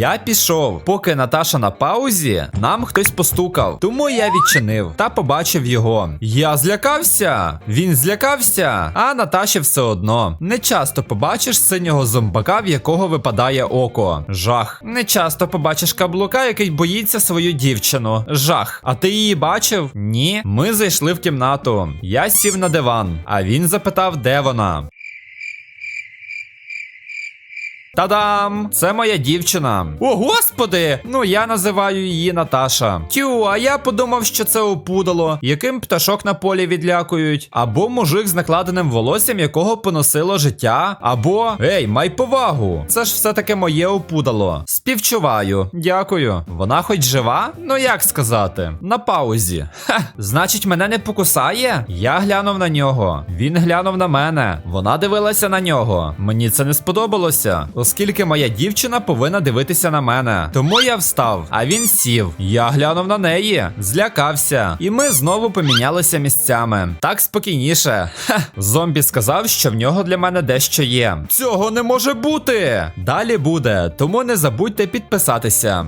Я пішов. Поки Наташа на паузі, нам хтось постукав. Тому я відчинив та побачив його. Я злякався. Він злякався, а Наташі все одно. Не часто побачиш синього зомбака, в якого випадає око. Жах. Не часто побачиш каблука, який боїться свою дівчину. Жах. А ти її бачив? Ні. Ми зайшли в кімнату. Я сів на диван, а він запитав, де вона. Та-дам! Це моя дівчина. О, господи! Ну я називаю її Наташа. Тю, а я подумав, що це опудало, яким пташок на полі відлякують, або мужик з накладеним волоссям, якого поносило життя, або ей, май повагу. Це ж все таки моє опудало. Співчуваю. Дякую. Вона хоч жива? Ну як сказати? На паузі. Ха, значить, мене не покусає? Я глянув на нього. Він глянув на мене. Вона дивилася на нього. Мені це не сподобалося, оскільки моя дівчина повинна дивитися на мене. Тому я встав, а він сів. Я глянув на неї, злякався. І ми знову помінялися місцями. Так спокійніше. Ха, зомбі сказав, що в нього для мене дещо є. Цього не може бути. Далі буде, тому не забудьте підписатися.